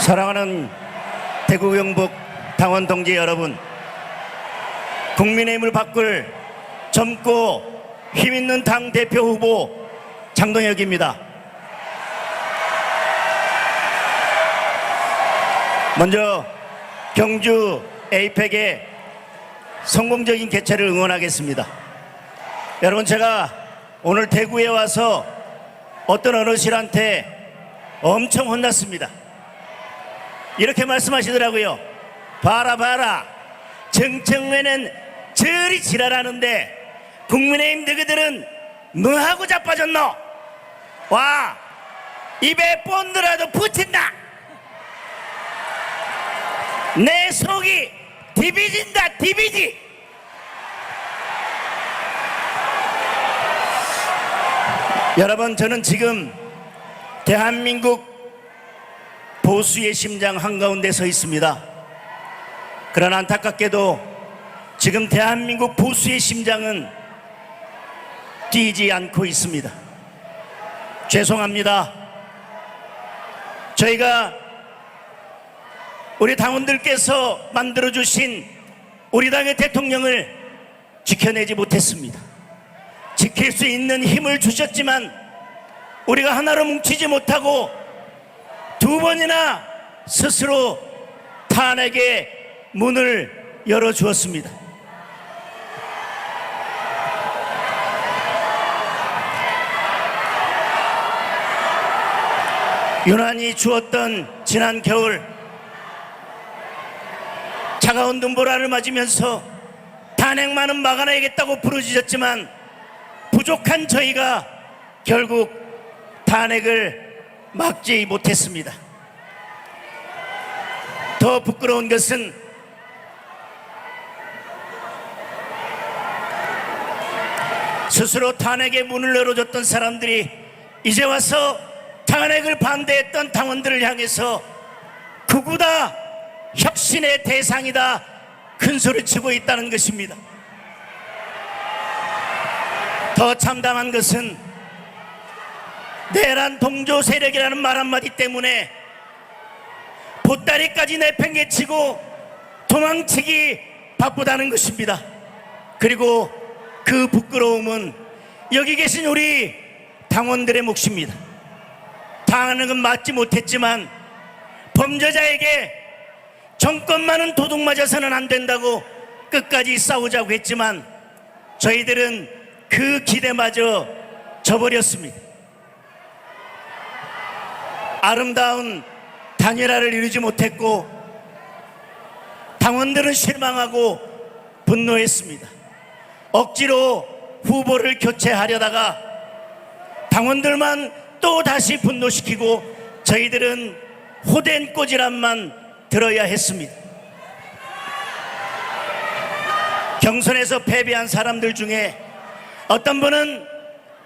사랑하는 대구 경북 당원 동지 여러분, 국민의힘을 바꿀 젊고 힘있는 당 대표 후보 장동혁입니다. 먼저 경주 에이펙의 성공적인 개최를 응원하겠습니다. 여러분 제가 오늘 대구에 와서 어떤 어르신한테 엄청 혼났습니다. 이렇게 말씀하시더라고요. 봐라 봐라 정청래는 저리 지랄하는데 국민의힘 너희들은 뭐하고 자빠졌노? 와 입에 본드라도 붙인다. 내 속이 디비진다 디비지. 여러분 저는 지금 대한민국 보수의 심장 한가운데 서 있습니다. 그러나 안타깝게도 지금 대한민국 보수의 심장은 뛰지 않고 있습니다. 죄송합니다. 저희가 우리 당원들께서 만들어주신 우리 당의 대통령을 지켜내지 못했습니다. 지킬 수 있는 힘을 주셨지만 우리가 하나로 뭉치지 못하고 두 번이나 스스로 탄핵의 문을 열어주었습니다. 유난히 추웠던 지난 겨울 차가운 눈보라를 맞으면서 탄핵만은 막아내겠다고 부르짖었지만 부족한 저희가 결국 탄핵을 막지 못했습니다. 더 부끄러운 것은 스스로 탄핵의 문을 열어줬던 사람들이 이제 와서 탄핵을 반대했던 당원들을 향해서 극우다 혁신의 대상이다 큰 소리 치고 있다는 것입니다. 더 참담한 것은 내란 동조 세력이라는 말 한마디 때문에 보따리까지 내팽개치고 도망치기 바쁘다는 것입니다. 그리고 그 부끄러움은 여기 계신 우리 당원들의 몫입니다. 당하는 맞지 못했지만 범죄자에게 정권만은 도둑 맞아서는 안 된다고 끝까지 싸우자고 했지만 저희들은 그 기대마저 저버렸습니다. 아름다운 단일화를 이루지 못했고 당원들은 실망하고 분노했습니다. 억지로 후보를 교체하려다가 당원들만 또 다시 분노시키고 저희들은 호된 꼬지람만 들어야 했습니다. 경선에서 패배한 사람들 중에 어떤 분은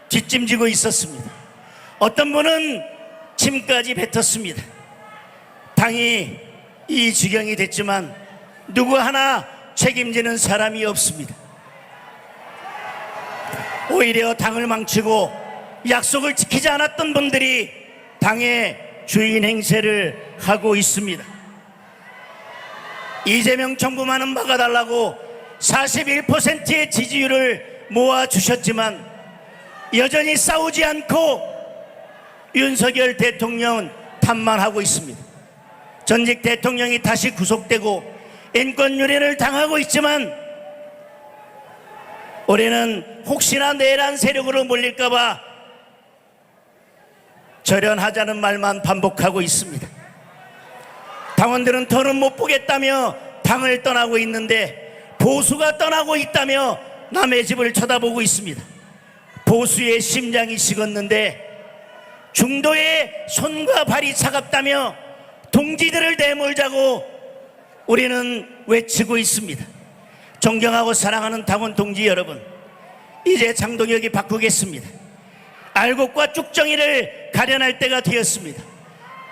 뒷짐지고 있었습니다. 어떤 분은 침까지 뱉었습니다. 당이 이 지경이 됐지만 누구 하나 책임지는 사람이 없습니다. 오히려 당을 망치고 약속을 지키지 않았던 분들이 당의 주인 행세를 하고 있습니다. 이재명 정부만은 막아달라고 41%의 지지율을 모아주셨지만 여전히 싸우지 않고 윤석열 대통령은 탓만하고 있습니다. 전직 대통령이 다시 구속되고 인권 유린을 당하고 있지만 올해는 혹시나 내란 세력으로 몰릴까봐 절연하자는 말만 반복하고 있습니다. 당원들은 더는 못 보겠다며 당을 떠나고 있는데 보수가 떠나고 있다며 남의 집을 쳐다보고 있습니다. 보수의 심장이 식었는데 중도의 손과 발이 차갑다며 동지들을 내몰자고 우리는 외치고 있습니다. 존경하고 사랑하는 당원 동지 여러분, 이제 장동혁이 바꾸겠습니다. 알곡과 쭉정이를 가려낼 때가 되었습니다.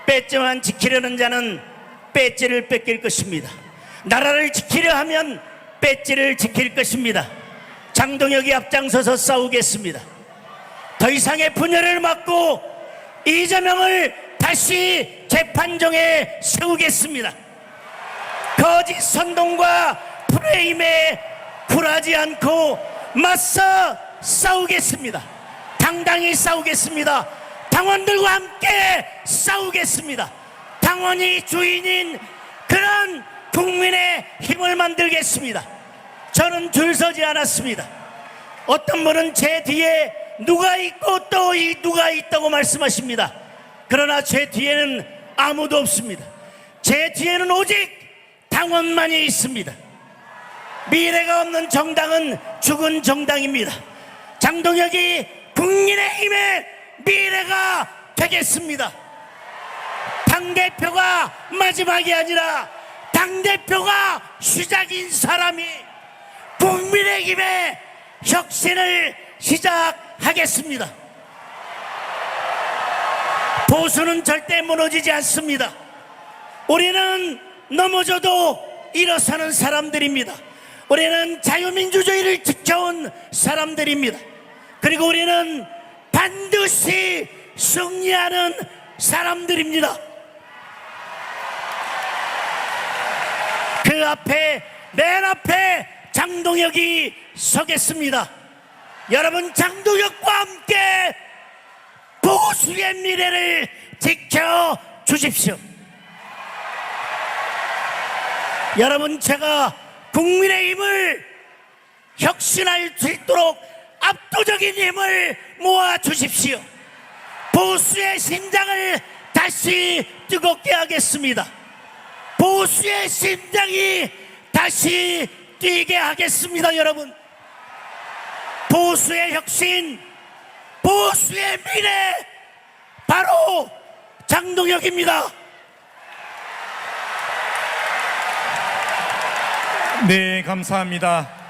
배째만 지키려는 자는 배째를 뺏길 것입니다. 나라를 지키려 하면 배째를 지킬 것입니다. 장동혁이 앞장서서 싸우겠습니다. 더 이상의 분열을 막고 이재명을 다시 재판정에 세우겠습니다. 거짓 선동과 프레임에 굴하지 않고 맞서 싸우겠습니다. 당당히 싸우겠습니다. 당원들과 함께 싸우겠습니다. 당원이 주인인 그런 국민의 힘을 만들겠습니다. 저는 줄 서지 않았습니다. 어떤 분은 제 뒤에 누가 있고 또이 누가 있다고 말씀하십니다. 그러나 제 뒤에는 아무도 없습니다. 제 뒤에는 오직 당원만이 있습니다. 미래가 없는 정당은 죽은 정당입니다. 장동혁이 국민의힘의 미래가 되겠습니다. 당대표가 마지막이 아니라 당대표가 시작인 사람이 국민의힘의 혁신을 시작 하겠습니다. 보수는 절대 무너지지 않습니다. 우리는 넘어져도 일어서는 사람들입니다. 우리는 자유민주주의를 지켜온 사람들입니다. 그리고 우리는 반드시 승리하는 사람들입니다. 그 앞에, 맨 앞에 장동혁이 서겠습니다. 여러분, 장동혁과 함께 보수의 미래를 지켜 주십시오. 여러분, 제가 국민의 힘을 혁신할 수 있도록 압도적인 힘을 모아 주십시오. 보수의 심장을 다시 뜨겁게 하겠습니다. 보수의 심장이 다시 뛰게 하겠습니다, 여러분. 보수의 혁신, 보수의 미래, 바로 장동혁입니다. 네, 감사합니다.